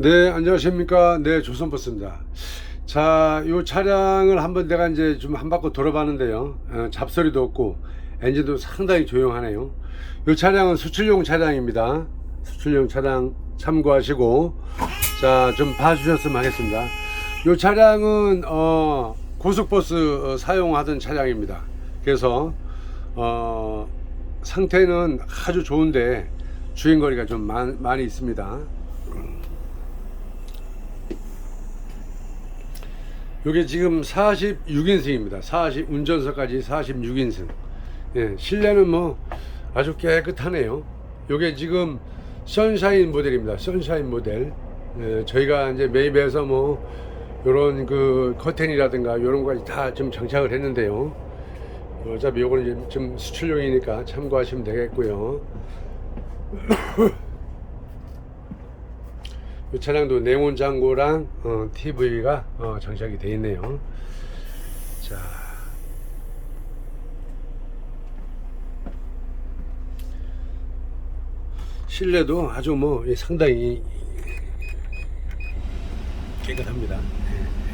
네, 안녕하십니까. 네, 조선버스입니다. 자, 요 차량을 한번 내가 이제 좀 한 바퀴 돌아봤는데요. 어, 잡소리도 없고, 엔진도 상당히 조용하네요. 요 차량은 수출용 차량입니다. 수출용 차량 참고하시고, 자, 좀 봐주셨으면 하겠습니다. 요 차량은, 어, 고속버스 어, 사용하던 차량입니다. 그래서, 어, 상태는 아주 좋은데, 주행거리가 좀 많, 많이 있습니다. 요게 지금 46인승입니다. 40 운전석까지 46인승. 예, 실내는 뭐 아주 깨끗하네요. 요게 지금 선샤인 모델입니다. 선샤인 모델. 예, 저희가 이제 매입해서 뭐 요런 그 커튼이라든가 요런 거까지 다 좀 장착을 했는데요. 어차피 요거는 좀 수출용이니까 참고하시면 되겠고요. 이 차량도 네온 장고랑 어, TV가 어, 장착이 되어 있네요. 자. 실내도 아주 뭐 예, 상당히 깨끗합니다.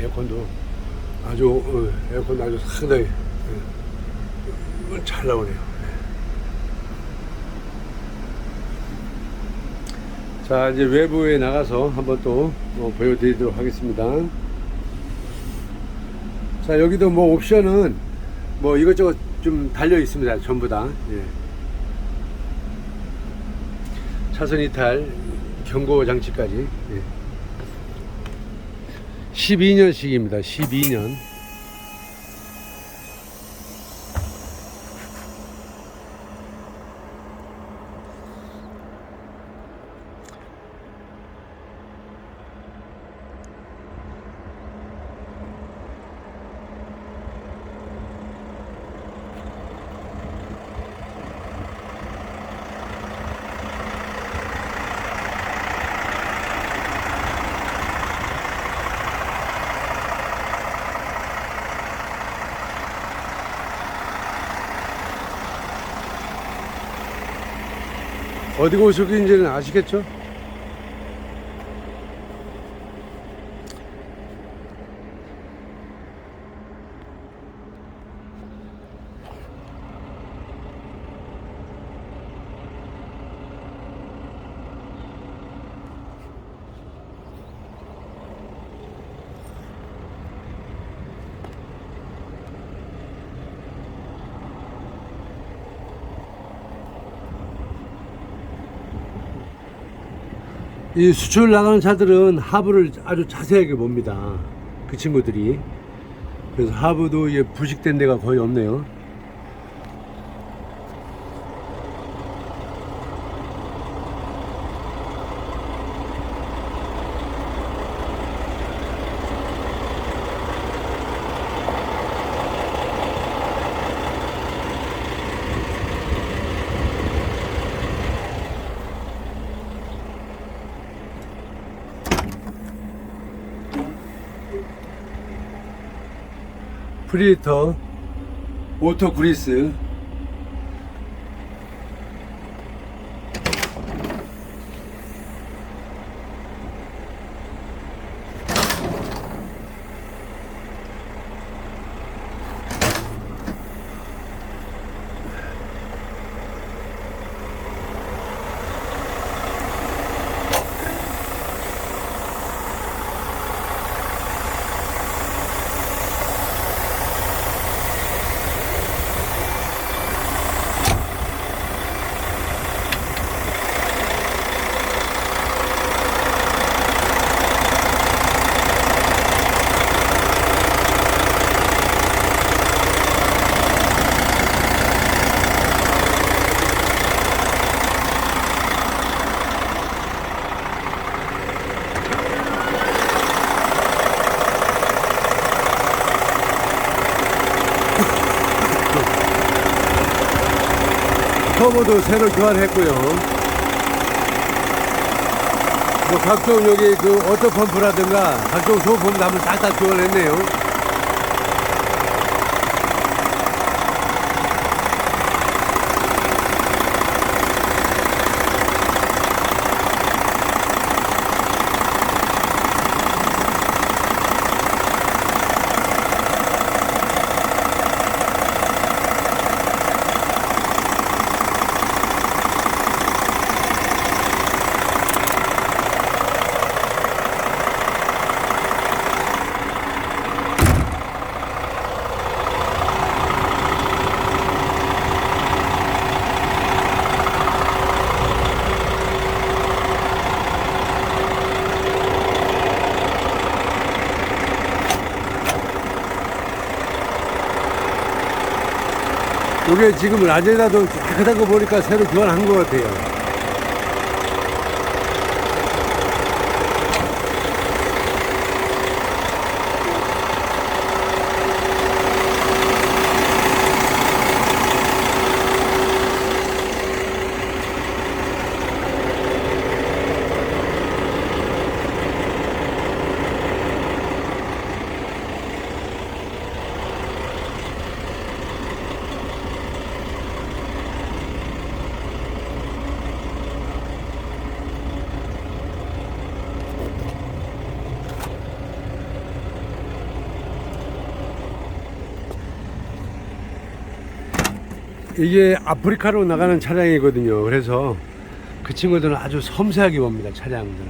예, 에어컨도 아주 어, 에어컨도 아주 상당히 예, 잘 나오네요. 자 이제 외부에 나가서 한번 또 어, 보여드리도록 하겠습니다 자 여기도 뭐 옵션은 뭐 이것저것 좀 달려 있습니다 전부 다 예. 차선 이탈 경고 장치까지 예. 12년식입니다 12년 어디 고속인지는 아시겠죠? 이 수출 나가는 차들은 하부를 아주 자세하게 봅니다. 그 친구들이. 그래서 하부도 이게 부식된 데가 거의 없네요. 프리히터, 오토 그리스, 터보도 새로 교환했고요. 뭐 각종 여기 그 워터 펌프라든가 각종 소품도 한번 싹다 교환했네요. 이게 지금 라제다도 깨끗한 거 보니까 새로 교환한 것 같아요. 이게 아프리카로 나가는 차량이거든요. 그래서 그 친구들은 아주 섬세하게 봅니다. 차량들을.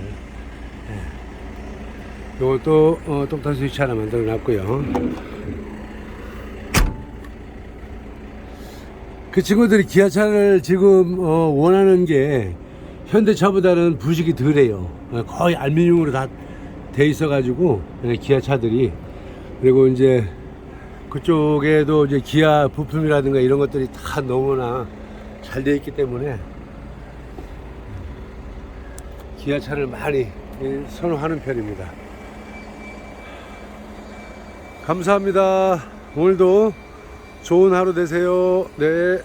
예. 요것도 어, 똑딱 스위치 하나 만들어 놨고요. 그 친구들이 기아차를 지금 어, 원하는 게 현대차보다는 부식이 덜해요. 어, 거의 알루미늄으로 다 돼 있어가지고 예, 기아차들이 그리고 이제 그쪽에도 이제 기아 부품이라든가 이런 것들이 다 너무나 잘 되어 있기 때문에 기아차를 많이 예, 선호하는 편입니다. 감사합니다. 오늘도 좋은 하루 되세요. 네.